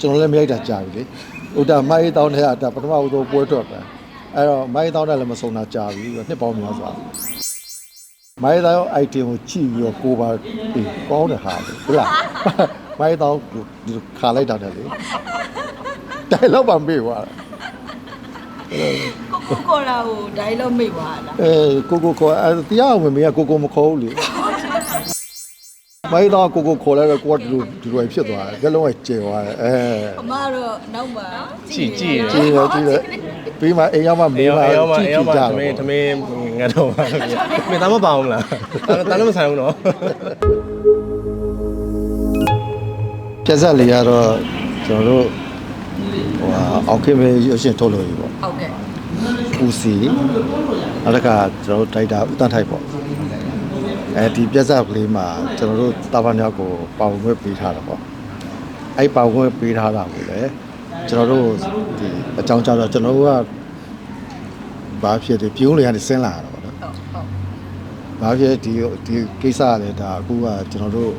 ကျွန်တော်လည်းမရိုက်တာကြာပြီလေဥတာမိုင်းတောင်းတဲ့ကဒါပထမဦးဆုံးပွဲထွက်ပဲအဲ့တော့မိုင်းတောင်းတဲ့လည်းမစုံတာကြာပြီနှစ်ပေါင်းများစွာမိုင်းတောင်း item ကိုကြည့်ပြီးတော့ကိုပါအေးကောင်းတဲ့ဟာလေဟုတ်လားမိုင်းတောင်းဒီလိုခါလိုက်တာတယ်လေတိုင်တော့ပါမေ့သွားတာကိုကိုကိုလာကိုဒိုင်လို့မိတ်သွားလားအဲကိုကိုခေါ်အဲတရားဝင်မင်းကကိုကိုမခေါ်ဘူးလေ မိုင်းတောင်းကိုကိုခေါ်လိုက်တော့ကိုကဒီလိုဒီလိုဖြစ်သွားတယ်ကြလုံးကကျေသွားတယ်အဲအမတော့နောက်မှာကြည့်ကြည့်ကြည့်ရကြည့်ရပြီးမှအိမ်ရောက်မှမေးအေးမှမအေးမကြည့်အေးကြမည့်ကြသမီးတော့သမီးငတ်တော့ပါမင်းသားမပါအောင်လားတန်းလည်းမဆိုင်ဘူးနော်ပြက်ဆက်လေးကတော့ကျွန်တော်တို့ဟိုဟာအောက်ခင်မေရုပ်ရှင်ထုတ်လို့ရပေါ့ဟုတ်ကဲ့ဦးစီနောက်တစ်ခါကျွန်တော်တို့တိုက်တာဦးတန်းထိုက်ပေါ့ အဲဒီပြက်ဆက်ကလေးမှာကျွန်တော်တို့တာဘာညောက်ကိုပါဝင်ခွင့်ပေးထားတာပေါ့အဲ့ပါဝင်ခွင့်ပေးထားတာကိုလည်းကျွန်တော်တို့ဒီအကြောင်းကြားတော့ကျွန်တော်တို့ကဘာဖြစ်ဒီပြုံးလေးကနေဆင်းလာတာပေါ့နော်ဟုတ်ဟုတ်ဘာဖြစ်ဒီဒီကိစ္စကလည်းဒါအခုကကျွန်တော်တို့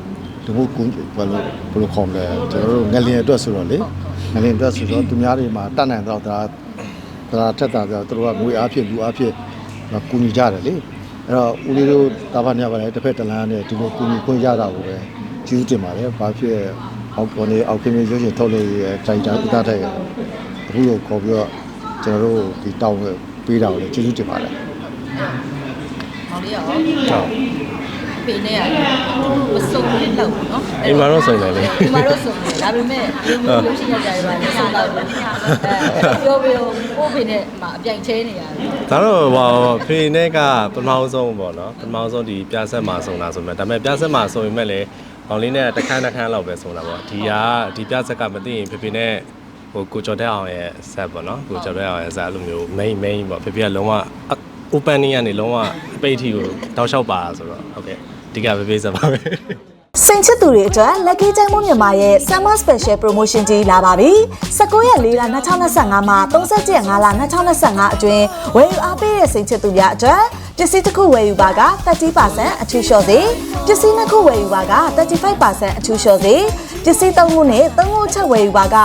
ဒီမို့ကူဘယ်လိုဘယ်လိုခေါ်မလဲကျွန်တော်တို့ငလင်အတွက်ဆိုတော့လေငလင်အတွက်ဆိုတော့သူများတွေမှာတတ်နိုင်တော့ဒါဒါထက်တာဆိုတော့သူတို့ကငွေအားဖြင့်လူအားဖြင့်ကူညီကြတယ်လေ အဲ့တော့ဦးလေးတို့တာဘာနေပါလေတစ်ဖက်တစ်လမ်းနဲ့ဒီလိုကူညီခွင့်ရတာကိုပဲကျေးဇူးတင်ပါတယ်ဘာဖြစ်အောက်ပေါ်နေအောက်ခင်မျိုးရွှေရှင်ထုတ်လို့ရတိုင်တာဥဒတဲ့အခုလိုခေါ်ပြီးတော့ကျွန်တော်တို့ဒီတောင်းပေးတာကိုလည်းကျေးဇူးတင်ပါတယ်မောင်လေးရောဟုတ် ဖေနဲ့ရတယ်မစုံဘူးလောက်နော်အိမ်မှာတော့စုံတယ်လေဒီမှာတော့စုံတယ်ဒါပေမဲ့လူမျိုးလူရှိရကြရပါလေစုံတော့တယ်အဲပြောပြီးတော့ကိုဖေနဲ့မှာအပြိုင်ချဲနေရတယ်ဒါတော့ဟိုဖေနဲ့ကပထမဆုံးပေါ့နော်ပထမဆုံးဒီပြဆက်မှာစုံတာဆိုမဲ့ဒါပေမဲ့ပြဆက်မှာစုံရင်မဲ့လေဘောင်လေးနဲ့တစ်ခန်းတစ်ခန်းလောက်ပဲစုံတာပေါ့ဒီကဒီပြဆက်ကမသိရင်ဖေဖေနဲ့ဟိုကိုကျော်တဲ့အောင်ရဲ့ဆက်ပေါ့နော်ကိုကျော်တဲ့အောင်ရဲ့ဆက်အဲ့လိုမျိုး main main ပေါ့ဖေဖေကလုံးဝ opening ကနေလုံးဝအပိတ်ထီကိုတောက်လျှောက်ပါဆိုတော့ဟုတ်ကဲ့ ဒီကဖေဖေဆက်ပါပဲစိန်ချစ်သူတွေအတွက် Lucky ကျိုင်းမမြန်မာရဲ့ Summer Special Promotion ကြီးလာပါပြီ။19ရက်4လ2025မှာ30ရက်5လ2025အတွင်းဝယ်ယူအားပေးတဲ့စိန်ချစ်သူများအတွက်ပစ္စည်းတစ်ခုဝယ်ယူပါက30%အထူးလျှော့စေပစ္စည်းနှစ်ခုဝယ်ယူပါက35%အထူးလျှော့စေ ပစ္စည်းသုံးခုနဲ့သုံးခုချက်ဝယ်ယူပါက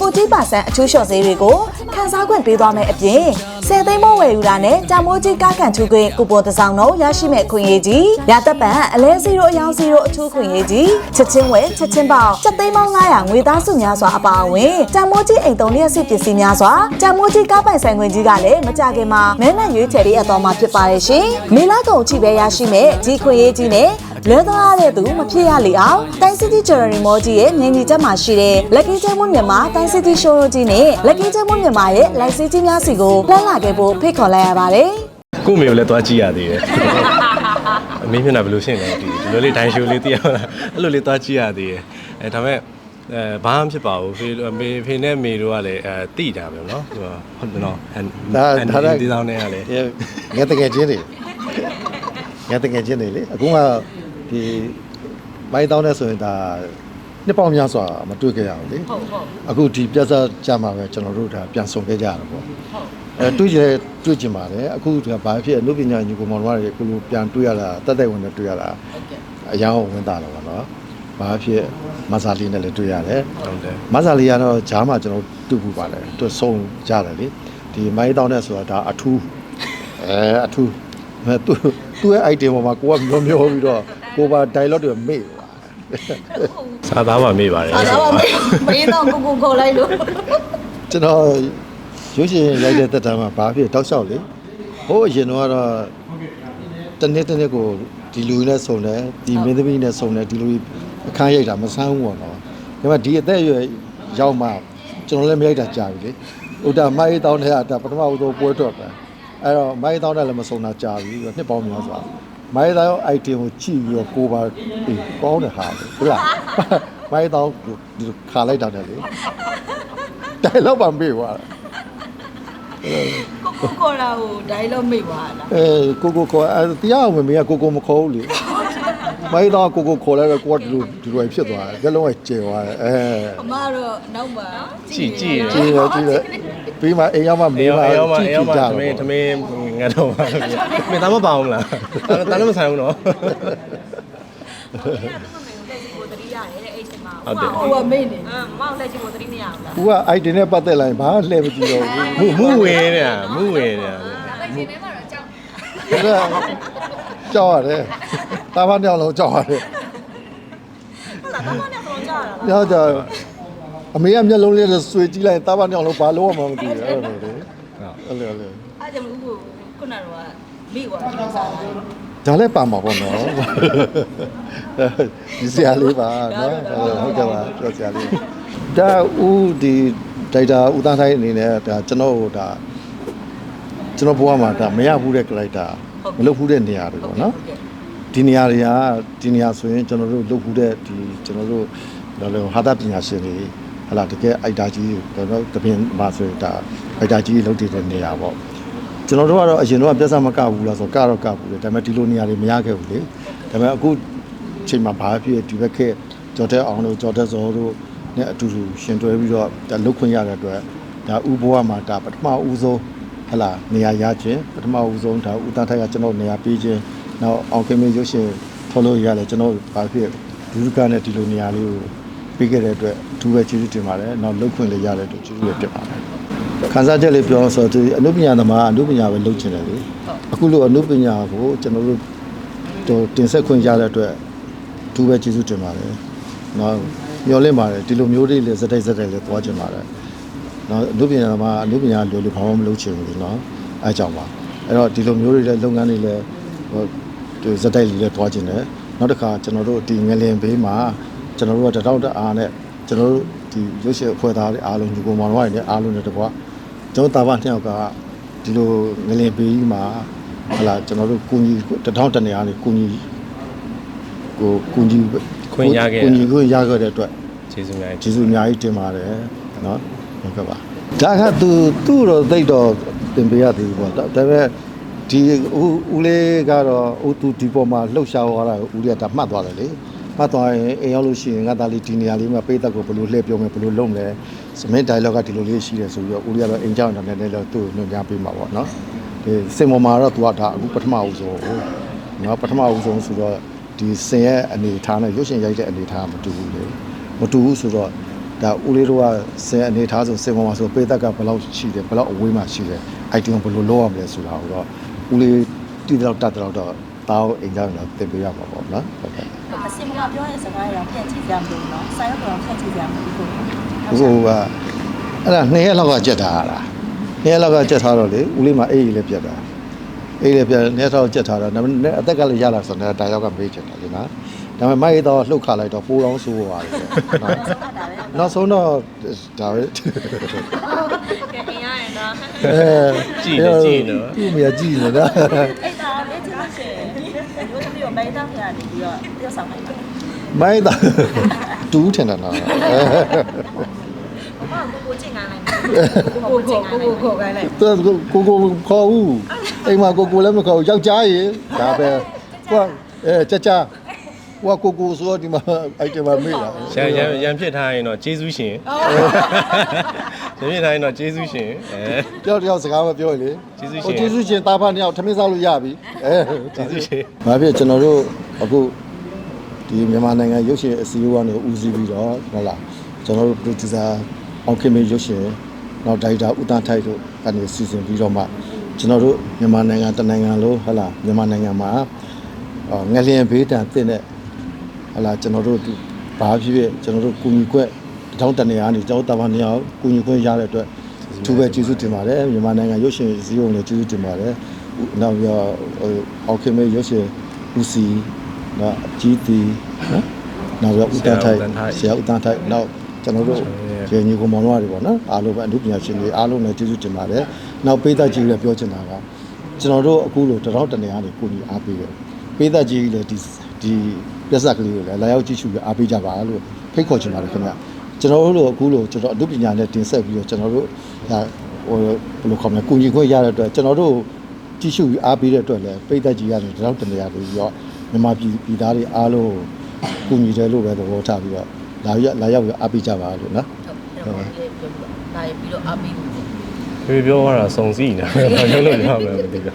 40%အထူးလျှော့စေတွေကိုခန်းစားခွင့်ပေးသွားမယ်အပြင်10သိန်းမို့ဝယ်ယူတာနဲ့တာမိုးကြီးကားကန်ထူးခွင့်ကူပွန်တစ်စောင်းတော့ရရှိမဲ့ခွင့်ရေးကြီးရသက်ပံအလဲ0အယောင်0အထူးခွင့်ရေးကြီးချက်ချင်းဝယ်ချက်ချင်းပေါက်ချက်သိန်းပေါင်း900ငွေသားစုများစွာအပါအဝင်တာမိုးကြီးအိမ်သုံးလျက်စစ်ပစ္စည်းများစွာတာမိုးကြီးကားပိုင်ဆိုင်ခွင့်ကြီးကလည်းမကြခင်မှာမဲနဲ့ရွေးချယ်ပေးအပ်သွားမှာဖြစ်ပါတယ်ရှင်မေလာကုန်အထိပဲရရှိမဲ့ဒီခွင့်ရေးကြီးနဲ့ လွဲသွားရတဲ့သူမဖြစ်ရလေအောင်တိုင်းစီတီဂျယ်ရီမောကြီးရဲ့မြင်းကြီးချက်မှာရှိတဲ့ Lucky ကျဲမွန်မြန်မာတိုင်းစီတီရှိုးရိုကြီးနဲ့ Lucky ကျဲမွန်မြန်မာရဲ့ live စီးကြီးများစီကိုလှမ်းလာခဲ့ဖို့ဖိတ်ခေါ်လိုက်ရပါတယ် ကို့မေကိုလည်းသွားကြည့်ရသေးတယ်အမေမျက်နှာဘယ်လိုရှင်းလဲဒီဒီလိုလေးဒိုင်ရှိုးလေးသိရမလားအဲ့လိုလေးသွားကြည့်ရသေးတယ်အဲဒါပေမဲ့အဲဘာမှဖြစ်ပါဘူးဖေမေဖေနဲ့မေတို့ကလည်းအဲတိတာပဲเนาะဟုတ်တယ်နော်အဲ ဒါ အဲ ဒါလည်း ဒီတောင်းနဲ့ကလည်း ငါတကယ်ချင်းတွေငါတကယ်ချင်းတွေလေအခုက ဒီမိုင်းတောင်းတဲ့ဆိုရင်ဒါနှစ်ပေါင်းများစွာမတွေ့ခဲ့ရဘူးလေဟုတ်ဟုတ်အခုဒီပြဿနာကြမှာပဲကျွန်တော်တို့ဒါပြန်ဆောင်ခဲ့ကြရတာပေါ့ဟုတ်အဲတွေ့ကြတယ်တွေ့ကြပါတယ်အခုကဘာဖြစ်အနုပညာညီကောင်မောင်တို့ကအခုလိုပြန်တွေ့ရတာတက်တက်ဝင်နဲ့တွေ့ရတာဟုတ်ကဲ့အယောင်ဝင်တာတော့ဗောနော်ဘာဖြစ်မဆာလီနဲ့လည်းတွေ့ရတယ်ဟုတ်တယ်မဆာလီကတော့ဂျားမှာကျွန်တော်တွေ့ဘူးပါတယ်သူဆုံးကြတယ်လေဒီမိုင်းတောင်းတဲ့ဆိုတာဒါအထူးအဲအထူးအဲသူသူ့ရဲ့ item ပေါ်မှာကိုကမျောမျောပြီးတော့ ကိုပါ dialogue တွေမေ့သွားစားသားမှမေ့ပါတယ်အားတော့မင်းတော့ကိုကိုခေါ်လိုက်လို့ကျွန်တော်ရုပ်ရှင်ရိုက်တဲ့တက်တာမှာဘာဖြစ်တောက်လျှောက်လေဟိုအရင်တော့ကတော့တနေ့တနေ့ကိုဒီလူကြီးနဲ့စုံတယ်ဒီမင်းသမီးနဲ့စုံတယ်ဒီလူကြီးအခန်းရိုက်တာမဆန်းဘူးပေါ့နော်ဒါပေမဲ့ဒီအသက်အရွယ်ရောက်မှကျွန်တော်လည်းမရိုက်တာကြာပြီလေဥတာမိုင်းတောင်းတဲ့ကဒါပထမဦးဆုံးပွဲထွက်ပဲအဲ့တော့မိုင်းတောင်းတဲ့လည်းမစုံတာကြာပြီနှစ်ပေါင်းများစွာ မိုင်းတောင်း item ကိုကြည့်ပြီးတော့ကိုပါအေးကောင်းတဲ့ဟာလေဟုတ်လားမိုင်းတောင်းဒီလိုခါလိုက်တာတယ်လေတိုင်တော့ပါမေ့သွားတာကိုကိုကိုလာကိုဒိုင်လို့မိတ်သွားလားအဲကိုကိုခေါ်အဲတရားဝင်မင်းကကိုကိုမခေါ်ဘူးလေမိုင်းတော့ကိုကိုခေါ်လိုက်တော့ကိုကဒီလိုဒီလိုဖြစ်သွားတယ်ကြလုံးကကျေသွားတယ်အဲအမတော့နောက်မှာကြည့်ကြည့်ကြည့်ရကြည့်ရပြီးမှအိမ်ရောက်မှမေးအေးမှအေးမကြည့်အေးကြည့်မကြသမီးသမီးင တ်တော့ပါမင်းသားမပါအောင်လားတန်းလည်းမဆိုင်ဘူးနော်ကိုတတိရတယ်အဲ့ချိန်မှာဟုတ်တယ် ဟိုကမေ့နေအမမောင်လက်ချင်ဖို့သတိမရဘူးလား။ तू က item နဲ့ပတ်သက်လာရင်ဘာမှလှည့်မကြည့်တော့ဘူး မူမူဝင်နေတာမူဝင်နေတာ။ဒါကကြောက်ရတယ်။တာဘာညောင်လုံးကြောက်ရတယ်ဟုတ်လားတော့မနဲ့ပုံကြရတာ။ညောင်ကြအမေကမျက်လုံးလေးနဲ့ဆွေကြည့်လိုက်ရင်တာဘာညောင်လုံးဘာလို့မှမသိဘူးအဲ့လိုလေ။အဲ့လိုလေ အားကြောင့်ဦးကို ခုနကတော့မိကွာဒီစားတာ။ဒါလည်းပါမှာပေါ့နော်။ဒီစရာလေးပါနော်။ဟုတ်ကဲ့ပါပြောစရာလေး။ဒါဦးဒီဒိုက်တာဦးသားတိုင်းအနေနဲ့ဒါကျွန်တော်ဟိုဒါကျွန်တော်ဘဝမှာဒါမရဘူးတဲ့ character မလုပ်ဘူးတဲ့နေရာတွေပေါ့နော်ဒီနေရာတွေကဒီနေရာဆိုရင်ကျွန်တော်တို့လုပ်ခုတဲ့ဒီကျွန်တော်တို့လောလောဟာတာပညာရှင်တွေဟလာတကယ်အိုက်တာကြီးကျွန်တော်တို့တပင်မှာဆိုရင်ဒါအိုက်တာကြီးလုပ်တည်တဲ့နေရာပေါ့ ကျွန်တော်တို့ကတော့အရင်တော့ပြဿနာမကဘူးလားဆိုတော့ကတော့ကဘူးလေဒါပေမဲ့ဒီလိုနေရာတွေမရခဲ့ဘူးလေဒါပေမဲ့အခုချိန်မှာဘာဖြစ်ဒီဘက်ခက်ကြော်တဲ့အောင်တို့ကြော်တဲ့ဇော်တို့နဲ့အတူတူရှင်တွဲပြီးတော့ဒါလုတ်ခွင့်ရတဲ့အတွက်ဒါဥဘဝမှာဒါပထမဦးဆုံးဟလာနေရာရခြင်းပထမဦးဆုံးဒါဦးတန်းထိုက်ကကျွန်တော်နေရာပေးခြင်းနောက်အောင်ခင်မေရုပ်ရှင်ထော်လို့ရတယ်ကျွန်တော်ဘာဖြစ်ဒုက္ခနဲ့ဒီလိုနေရာလေးကိုပြီးခဲ့တဲ့အတွက်အထူးပဲကျေးဇူးတင်ပါတယ်နောက်လှုပ်ခွင့်လည်းရတဲ့အတွက်ကျေးဇူးလည်းတင်ပါတယ် ခန်းစားချက်လေးပြောဆိုတော့ဒီအနုပညာသမားအနုပညာပဲလုပ်ချင်တယ်လေအခုလိုအနုပညာကိုကျွန်တော်တို့တို့တင်ဆက်ခွင့်ရတဲ့အတွက်အထူးပဲကျေးဇူးတင်ပါတယ်နောက်မျှော်လင့်ပါတယ်ဒီလိုမျိုးလေးလည်းစတိုက်စတိုက်လည်းသွားချင်ပါတယ်နော်အနုပညာသမားအနုပညာလိုလိုဘာမှမလုပ်ချင်ဘူးလေနော်အဲကြောင့်ပါအဲ့တော့ဒီလိုမျိုးတွေလည်းလုပ်ငန်းတွေလည်းဟိုဒီဇက်တိုက်လေးလည်းတွားခြင်းတယ်နောက်တစ်ခါကျွန်တော်တို့ဒီငလင်ဘေးမှာကျွန်တော်တို့ကတတောက်တအားနဲ့ကျွန်တော်တို့ဒီရုပ်ရှင်အဖွဲ့သားတွေအားလုံးညီကောင်မောင်တို့တွေအားလုံးနဲ့တကွာ ကျွန်တော်တာဘာနှစ်ယောက်ကဒီလိုငလင်ဘေးမှာဟလာကျွန်တော်တို့ကုညီတထောင်တနေအားနဲ့ကုညီကိုကုညီခွင့်ရခဲ့တာကုညီခွင့်ရခဲ့တဲ့အတွက်ကျေးဇူးများကျေးဇူးအများကြီးတင်ပါတယ်နော်ဟုတ်ကဲ့ပါဒါကသူသူ့တော့သိတော့တင်ပေးရသေးဘူးပေါ့ဒါပေမဲ့ဒီဦးဦးလေးကတော့ဦးသူဒီပေါ်မှာလှုပ်ရှားသွားတာကိုဦးလေးကဒါမှတ်သွားတယ်လေ မှတ်သွားရင်အိမ်ရောက်လို့ရှိရင်ငါသားလေးဒီနေရာလေးမှာပိတ်သက်ကိုဘယ်လိုလှည့်ပြောမယ်ဘယ်လိုလုပ်မလဲစမင်း dialogue ကဒီလိုလေးရှိတယ်ဆိုပြီးတော့ဦးလေးကတော့အိမ်ကြောင်တယ်လည်းလည်းသူ့ကိုညွှန်ကြားပေးမှာပေါ့နော်ဒီစင်ပေါ်မှာတော့သူကဒါအခုပထမဦးဆုံးဟိုနော်ပထမဦးဆုံးဆိုတော့ဒီစင်ရဲ့အနေထားနဲ့ရုပ်ရှင်ရိုက်တဲ့အနေထားကမတူဘူးလေမတူဘူးဆိုတော့ဒါဦးလေးတို့ကဆင်အနေထားဆိုစင်ပေါ်မှာဆိုပေသက်ကဘယ်လောက်ရှိတယ်ဘယ်လောက်အဝေးမှာရှိတယ်အိုက်တင်ဘယ်လိုလုပ်ရမလဲဆိုတာကိုတော့ဦးလေးတိတော့တတ်တော့တော့တားအိမ်ကြောင်တော့သင်ပေးရမှာပေါ့နော်ဟုတ်ကဲ့ အစင်ကပြောတဲ့စကားတွေတော့ဖြတ်ကြည့်ကြမလို့နော်စာရုပ်ကတော့ဖြတ်ကြည့်ကြမလို့အခုကအဲ့ဒါနှစ်ရက်လောက်ကကြက်ထားတာနှစ်ရက်လောက်ကကြက်ထားတော့လေဦးလေးမှာအေးကြီးလည်းပြတ်တာအေးလည်းပြတ်နှစ်ရက်လောက်ကြက်ထားတော့ဒါပေမဲ့အသက်ကလည်းရလာဆိုတော့ဒါရောက်ကမေးချင်တယ်လေနော်ဒါပေမဲ့မိုက်တော့လှုပ်ခါလိုက်တော့ပိုးအောင်ဆိုးသွားတယ်နော်နောက်ဆုံးတော့ဒါပဲကဲအင်းရရင်တော့သူ့မြကြည့်နေတာအဲ့ဒါလေးချင်လို့ရှိရင်ဒီ လိုမျိုးမိုင်းတောင်းရနေပြီးတော့ပြောဆောင်လိုက်ပါမိုင်းတာတူးထင်တယ်နော်ဘာကိုကိုချင်းကန်လိုက်ကိုကိုကိုကိုချင်းကန်ကိုလိုက်ကိုကိုခိုင်းလိုက်သူကိုကိုခေါ်ဦးအိမ်မှာကိုကိုလည်းမခေါ်ဘူးယောက်ျားရေဒါပဲဟိုအဲကြကြဟိုကိုကိုဆိုတော့ဒီမှာအိုက်တမမေးလာရန်ရန်ရန်ဖြစ်ထားရင်တော့ကျေးဇူးရှင် ရန်ဖြစ်ထားရင်တော့ကျေးဇူးရှင်အဲတယောက်တယောက်စကားမပြောလေကျေးဇူးရှင်ကျေးဇူးရှင်တာဖာနှစ်ယောက်ထမင်းစားလို့ရပြီအဲကျေးဇူးရှင်ဘာဖြစ်ကျွန်တော်တို့အခုဒီမြန်မာနိုင်ငံရုပ်ရှင်အစည်းအဝေးကနေဦးစီးပြီးတော့ဟုတ်လားကျွန်တော်တို့ producer အောင်ခင်မင်းရုပ်ရှင်နောက်ဒါရိုက်တာဦးတန်းထိုက်တို့ကနေစီစဉ်ပြီးတော့မှကျွန်တော်တို့မြန်မာနိုင်ငံတနိုင်ငံလုံးဟုတ်လားမြန်မာနိုင်ငံမှာအော်ငလျင်ဘေးတန်တင့်တဲ့ဟုတ်လားကျွန်တော်တို့ဒီဘာဖြစ်ဖြစ်ကျွန်တော်တို့ကုညီခွက် တောင်းတနေရာနေကျွန်တော်တာဝန်နေရာကုညီခွက်ရတဲ့အတွက်သူပဲကျေးဇူးတင်ပါတယ်မြန်မာနိုင်ငံရုပ်ရှင်စည်းရုံးလည်းကျေးဇူးတင်ပါတယ်နောက်ပြီးတော့ဟိုအောင်ခင်မင်းရုပ်ရှင်ဦးစီနော်အကြီးတီနော်နောက်ပြီးတော့ဦးတန်းထိုက်ဆရာဦးတန်းထိုက်နောက်ကျွန်တော်တို့ကျေညီကောင်မောင်တို့တွေပေါ့နော်အားလုံးပဲအမှုပညာရှင်တွေအားလုံးလည်းကျေးဇူးတင်ပါတယ်နောက်ပေးသက်ကြီးလည်းပြောချင်တာကကျွန်တော်တို့အခုလိုတရောင်းတနေရာနေကိုကြီးအားပေးတယ်ပေးသက်ကြီးလည်းဒီဒီပြဿနာကလေးကိုလည်းလာရောက်ကြည့်ရှုပြီးအားပေးကြပါလို့ဖိတ်ခေါ်ချင်ပါတယ်ခင်ဗျ ကျွန်တော်တို့လိုအခုလိုကျွန်တော်အမှုပညာနဲ့တင်ဆက်ပြီးတော့ကျွန်တော်တို့ဒါဟိုဘယ်လိုခေါ်မလဲကိုကြီးခွင့်ရတဲ့အတွက်ကျွန်တော်တို့ကြည့်ရှုပြီးအားပေးတဲ့အတွက်လည်းပေးသက်ကြီးရတယ်တရောင်းတနေရာပြီးတော့မြန်မာပြည်ပြည်သားတွေအားလုံးကိုညီတယ်လို့ပဲသဘောထားပြီးတော့လာရောက်လာရောက်ပြီးအားပေးကြပါလို့နော်ဟုတ်တယ်ပြောပြီးနိုင်ပြီးတော့အပေးဖို့ဖေပြောရတာစုံစည်းနေတာဘာလို့လို့ရမှာမသိဘူး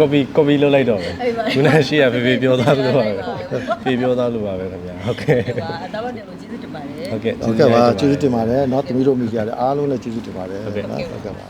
copy copy လုပ်လိုက်တော့မယ် အေးပါ ခုနကရှိရဖေဖေပြောသားလို့ပါပဲဖေပြောသားလို့ပါပဲခင်ဗျာဟုတ်ကဲ့ ပါအတော့တယ်ကိုကျေးဇူးတင်ပါတယ် ဟုတ်ကဲ့ ဟုတ်ကဲ့ပါကျေးဇူးတင်ပါတယ်เนาะသမီးတို့မိကြတယ်အားလုံးလည်းကျေးဇူးတင်ပါတယ် ဟုတ်ကဲ့ နော်ဟုတ်ကဲ့ပါ